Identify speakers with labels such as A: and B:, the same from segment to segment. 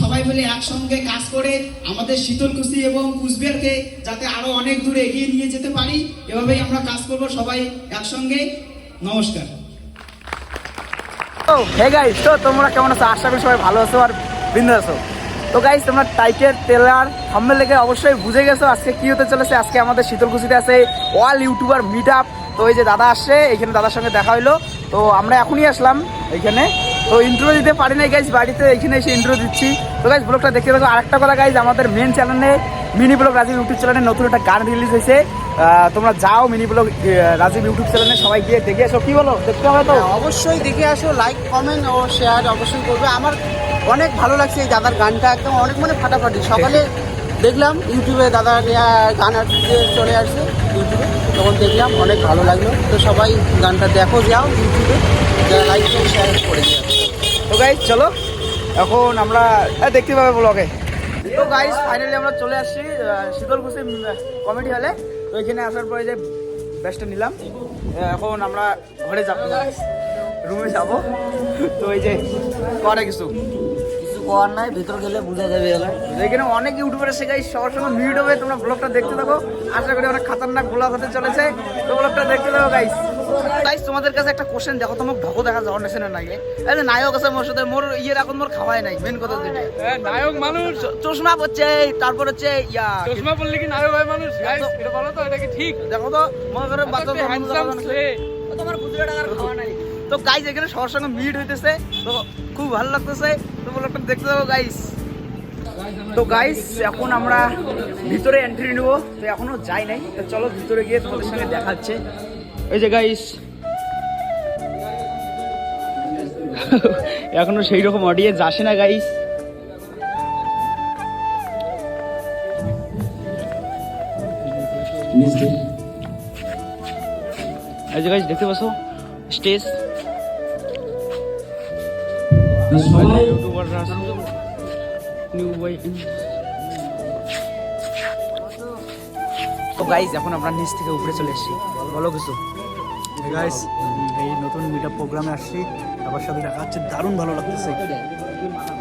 A: সবাই মিলে একসঙ্গে কাজ করে আমাদের শীতলকুচি এবং কুচবিহারকে যাতে আরও অনেক দূরে এগিয়ে নিয়ে যেতে পারি, এভাবেই আমরা কাজ করব সবাই একসঙ্গে। নমস্কার।
B: হে গাইস তো তোমরা কেমন আছো? আশা করি সবাই ভালো আছো আর বিন্দু আছো। তো গাইস তোমরা টাইটের টেলার থাম্বেল লেগে অবশ্যই বুঝে গেছো আজকে কি হতে চলেছে। আজকে আমাদের শীতলকুচিতে আছে অল ইউটিউবার মিট আপ তো এই যে দাদা আসছে, এখানে দাদার সঙ্গে দেখা হইল। তো আমরা এখনই আসলাম, এইখানে। তো ইন্ট্রো দিতে পারি নাই গাইজ বাড়িতে এখানে এসে ইন্ট্রো দিচ্ছি। তো গাইজ ব্লগটা দেখতে থাকো। আরেকটা কথা গাইজ আমাদের মেন চ্যানেলে মিনি ব্লগ রাজীব ইউটিউব চ্যানেলে নতুন একটা গান রিলিজ হয়েছে। তোমরা যাও মিনি ব্লগ রাজীব ইউটিউব চ্যানেলে সবাই গিয়ে দেখে এসো। কি বলো দেখতে হবে তো?
C: হ্যাঁ, অবশ্যই দেখে আসো লাইক কমেন্ট ও শেয়ার অবশ্যই করবে। আমার অনেক ভালো লাগছে এই দাদার গানটা একদম অনেক মানে ফাটাফাটি। সকালে দেখলাম ইউটিউবে দাদা গান চলে আসছে ইউটিউবে তখন দেখলাম অনেক ভালো লাগল। তো সবাই গানটা দেখো যাও ইউটিউবে লাইক শেয়ার করে দিও।
B: তো গাইজ চলো। এখন আমরা দেখতে পাবে ব্লগে তো গাইজ ফাইনালি আমরা চলে আসছি শীতলকুচি কমেডি হলে তো এখানে আসার পরে যে ব্যাচটা নিলাম এখন আমরা ঘরে যাব। রুমে যাব। তো এই যে করে কিছু।
C: কিছু করার নাই ভিতর গেলে বোঝা যাবে এলা।
B: এখানে অনেক ইউটিউবার এসে গাইজ সবার সঙ্গে মিট হবে তোমরা ব্লগটা দেখতে থাকো। আশা করি অনেক খাতারনাক ব্লগ হতে চলেছে। তো ব্লগটা দেখতে থাকো গাইজ গাইজ তোমাদের কাছে একটা কোশ্চেন দেখো তোমার ঢকো দেখা যাওয়ার নেছে না নাকি এই নায়ক আছে মোর সাথে মোর ইয়ের এখন মোর খাওয়াই নাই মেন কথা যেটা
D: নায়ক মানুষ।
B: চশমা পড়ছে তারপর হচ্ছে ইয়া
D: চশমা পড়লে কি নায়ক হয় মানুষ? গাইস এটা বলো তো এটা কি ঠিক?
B: দেখো তো মনে করো বাচ্চা
D: একটা ছেলে।
B: তোমার বুঝলে টাকার খাওয়া নাই। তো গাইজ এখানে সবার সঙ্গে মিট হইতেছে। তো খুব ভালো লাগতেছে। তো বলো একটা দেখতে যাব গাইস তো গাইস এখন আমরা ভিতরে এন্ট্রি নেব। তো এখনও যাই নাই। তো চলো ভিতরে গিয়ে তোমাদের সঙ্গে দেখা হচ্ছে এই যে গাইস এখনও সেই রকম অডিয়েন্স আসে না গাইস এই যে গাইস দেখতে পাচ্ছ? স্টেজ নিউ বই তো গাইস এখন আমরা নিচ থেকে উপরে চলে এসেছি। বলো কিছু?
E: গাইস এই নতুন মিট প্রোগ্রামে আসছি। আবার সাথে দেখা হচ্ছে দারুণ ভালো লাগতেছে।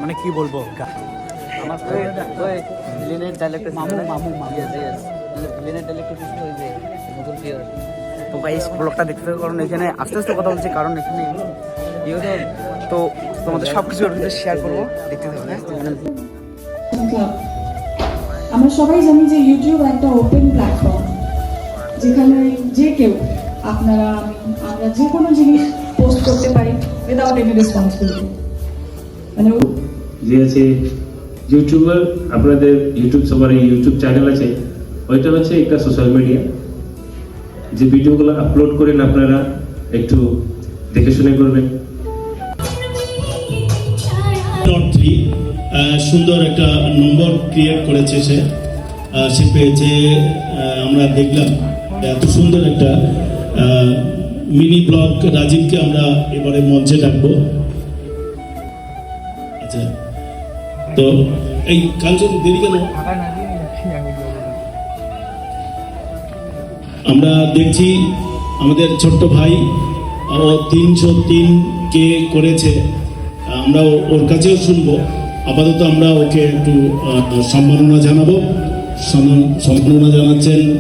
E: মানে কি বলব?
C: আমার মামু মামু
B: তো গাইস ব্লগটা দেখতে কারণ এখানে আস্তে আস্তে কথা বলছি কারণ এখানে তো তোমাদের সব কিছু শেয়ার করব। দেখতে থাকো হ্যাঁ?
F: আমরা সবাই জানি যে ইউটিউব একটা ওপেন প্ল্যাটফর্ম যেখানে যে কেউ আপনারা আমরা যে কোনো জিনিস পোস্ট করতে পারি উইদাউট এনি রেসপন্সিবিলিটি মানে
G: যে আছে ইউটিউবার আপনাদের ইউটিউব সবার ইউটিউব চ্যানেল আছে ওইটা হচ্ছে একটা সোশ্যাল মিডিয়া যে ভিডিওগুলো আপলোড করেন আপনারা একটু দেখে শুনে করবেন।
H: সুন্দর একটা নম্বর ক্রিয়েট করেছে সে। সে পেয়েছে আমরা দেখলাম। এত সুন্দর একটা মিনি ব্লক রাজীবকে আমরা এবারে মঞ্চে ডাকবো। আচ্ছা তো এই কালচার দেরি কেন? আমরা দেখছি আমাদের ছোট্ট ভাই, ও তিনশো তিন কে করেছে। আমরা ওর কাছেও শুনব। আপাতত আমরা ওকে একটু সম্মাননা জানাব। সম্মান- সম্মাননা জানাচ্ছেন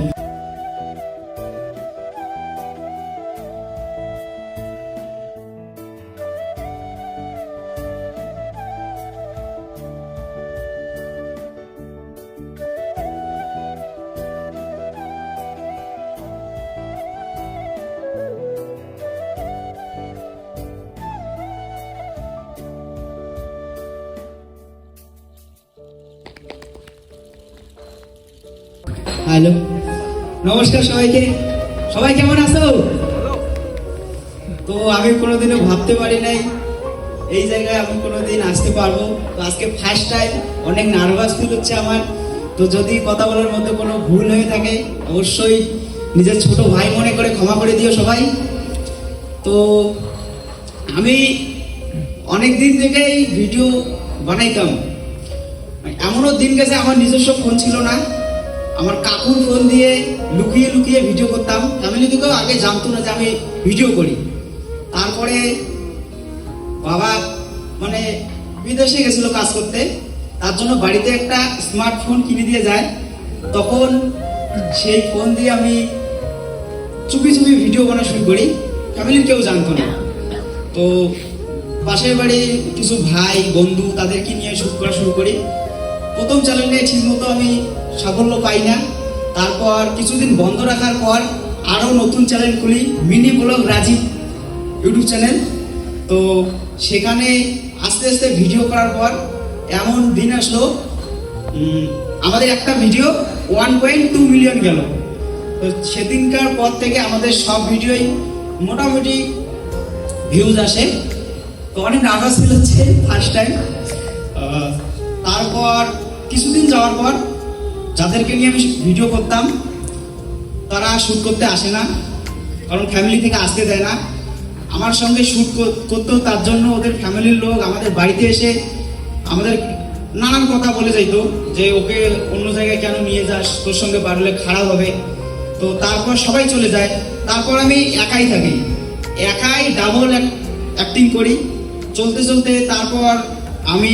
A: হ্যালো। নমস্কার সবাইকে। সবাই কেমন আছো? তো আমি কোনোদিনও ভাবতে পারি নাই, এই জায়গায় আমি কোনোদিন আসতে পারব। তো আজকে ফার্স্ট টাইম অনেক নার্ভাস ফিল হচ্ছে আমার। তো যদি কথা বলার মধ্যে কোনো ভুল হয়ে থাকে, অবশ্যই নিজের ছোট ভাই মনে করে ক্ষমা করে দিও সবাই। তো আমি অনেক দিন থেকেই ভিডিও বানাইতাম। এমনও দিন গেছে, আমার নিজস্ব ফোন ছিল না। আমার কাকুর ফোন দিয়ে লুকিয়ে লুকিয়ে ভিডিও করতাম। ফ্যামিলি থেকেও আগে জানতো না যে আমি ভিডিও করি। তারপরে বাবা মানে বিদেশে গেছিল কাজ করতে।
B: তার জন্য বাড়িতে একটা স্মার্টফোন কিনে দিয়ে যায়। তখন সেই ফোন দিয়ে আমি চুপি চুপি ভিডিও বানা শুরু করি। ফ্যামিলির কেউ জানতো না। তো পাশের বাড়ি কিছু ভাই, বন্ধু তাদেরকে নিয়ে শুট করা শুরু করি। প্রথম চ্যানেলে ঠিক মতো আমি সাফল্য পাই না। তারপর কিছুদিন বন্ধ রাখার পর আরও নতুন চ্যানেল খুলি mini blog Rajib YouTube channel তো সেখানে আস্তে আস্তে ভিডিও করার পর এমন দিন আসলো আমাদের একটা video one point two million গেল। তো সেদিনকার পর থেকে আমাদের সব ভিডিওই মোটামুটি ভিউজ আসে। তো অনেক নার্ভাস ফিল হচ্ছে ফার্স্ট টাইম তারপর কিছুদিন যাওয়ার পর যাদেরকে নিয়ে আমি ভিডিও করতাম, তারা শ্যুট করতে আসে না, কারণ ফ্যামিলি থেকে আসতে দেয় না। আমার সঙ্গে শ্যুট করতেও তার জন্য ওদের ফ্যামিলির লোক আমাদের বাড়িতে এসে আমাদের নানান কথা বলে যাইতো, যে ওকে অন্য জায়গায় কেন নিয়ে যাস, তোর সঙ্গে বাড়লে খারাপ হবে। তো তারপর সবাই চলে যায়। তারপর আমি একাই থাকি। একাই ডাবল অ্যাক্টিং করি। চলতে চলতে তারপর আমি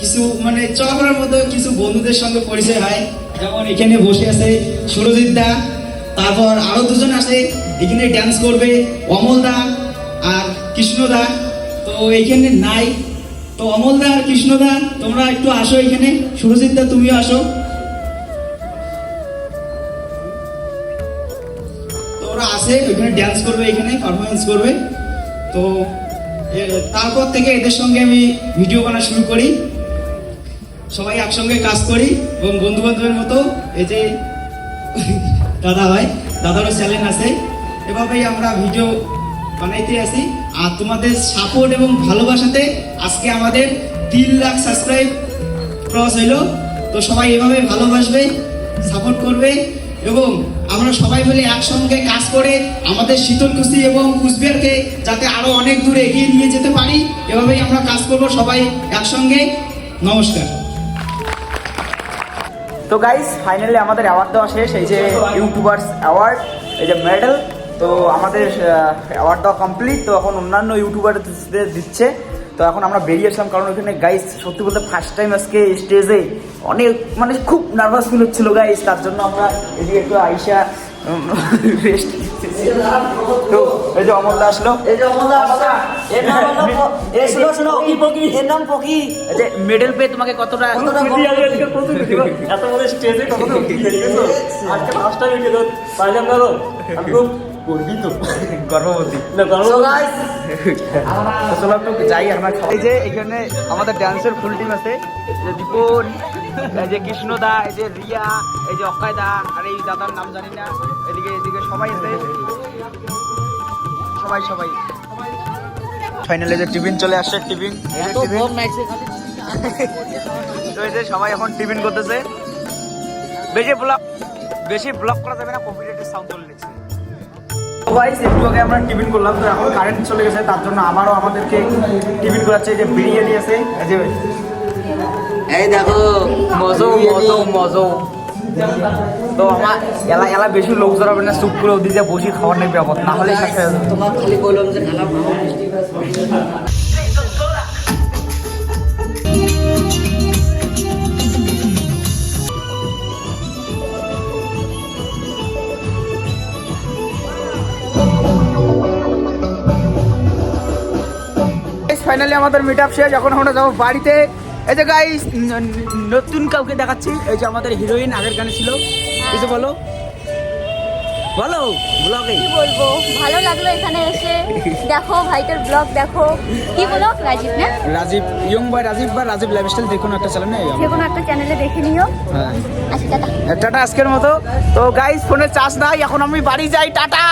B: কিছু মানে চলাফেরার মতো কিছু বন্ধুদের সঙ্গে পরিচয় হয়। যেমন এখানে বসে আছে সুরজিৎ দা, তারপর আরও দুজন আছে, এখানে ড্যান্স করবে অমল দা আর কৃষ্ণ দা। তো এইখানে নাই। তো অমল দা আর কৃষ্ণ দা, তোমরা একটু আসো এখানে। সুরজিৎ দা, তুমিও আসো। তোমরা আসে ওইখানে ড্যান্স করবে, এখানে পারফরমেন্স করবে। তো তারপর থেকে এদের সঙ্গে আমি ভিডিও বানা শুরু করি। সবাই একসঙ্গে কাজ করি এবং বন্ধু বান্ধবের মতো এই যে দাদা ভাই, দাদারও চ্যানেল আছে। এভাবেই আমরা ভিডিও বানাইতে আসি। আর তোমাদের সাপোর্ট এবং ভালোবাসাতে আজকে আমাদের তিন লাখ সাবস্ক্রাইব ক্রস হইল। তো সবাই এভাবে ভালোবাসবে সাপোর্ট করবে এবং আমরা সবাই মিলে একসঙ্গে কাজ করে আমাদের শীতলকুচি এবং কুচবিহারকে যাতে আরও অনেক দূরে এগিয়ে নিয়ে যেতে পারি। এভাবেই আমরা কাজ করব সবাই একসঙ্গে। নমস্কার।
E: তো গাইস ফাইনালি আমাদের অ্যাওয়ার্ড দেওয়া শেষ, এই যে ইউটিউবার্স অ্যাওয়ার্ড এই যে মেডেল তো আমাদের অ্যাওয়ার্ড দেওয়া কমপ্লিট তো এখন অন্যান্য ইউটিউবারদের দিচ্ছে। তো এখন আমরা বেরিয়ে আসলাম, কারণ ওখানে গাইস সত্যি বলতে ফার্স্ট টাইম আজকে স্টেজে অনেক মানে খুব নার্ভাস ফিল হচ্ছিল গাইস তার জন্য আমরা এদিকে একটু আইসা তো এই যে অমলদা আসলো। এই যে অমলদা এর নাম হলো এ শুনো শুনো পকি পকি এর নাম পকি। এই যে মেডেল তোমাকে কতটা কতটা
G: এত বড় স্টেজে কখনো দেখেছ আজকে ফার্স্ট টাইম গেল পাইলাম না আমি খুব গর্বিত।
E: গর্ভবতী।
G: না গর্ব
E: তো চলো একটু যাই আমরা এই যে এখানে আমাদের ডান্সের ফুল টিম আছে। দীপন এই যে কৃষ্ণ দা এই যে রিয়া এই যে অক্ষয় দা আর এই দাদার নাম জানি না। এদিকে এদিকে সবাই আছে। সবাই সবাই। ফাইনালি যে টিফিন চলে আসছে টিফিন। তো এই যে সবাই এখন টিফিন করতেছে। বেশি ব্লক বেশি ব্লক করা যাবে না কপিরাইটের সাউন্ড চলে লিখছে গাইস একটু আগে আমরা টিফিন করলাম তো এখন কারেন্ট চলে গেছে তার জন্য আবারও আমাদেরকে টিফিন করাচ্ছে যে বিরিয়ানি আছে। যে এই দেখো মজো মজো মজো তো আমার এলা এলা বেশি লোক জড়াবে না চুপ করে ওদিকে বসি খাওয়ার নেই ব্যাপার না হলে শেষ যাবে। তোমার খালি বললাম যে খালা ফাইনালি আমাদের মিট আপ শেষ এখন আমরা যাব বাড়িতে। এই যে গাইস নতুন কাউকে দেখাচ্ছি। এই যে আমাদের হিরোইন আগের গানে ছিল। কিছু বলো। বলো ব্লগে
I: কি বলব? ভালো লাগল এখানে এসে। দেখো ভাইটার ব্লগ দেখো। কি ব্লগ রাজীব না?
E: রাজীব ইয়ং বয় রাজীব বা রাজীব লাইফস্টাইল দেখুন একটা চ্যানেল
I: যে কোনো একটা চ্যানেলে দেখে নিও।
E: হ্যাঁ।
I: আচ্ছা টাটা।
E: টাটা আজকের মতো। তো গাইস ফোনে চার্জ নাই এখন আমি বাড়ি যাই টাটা!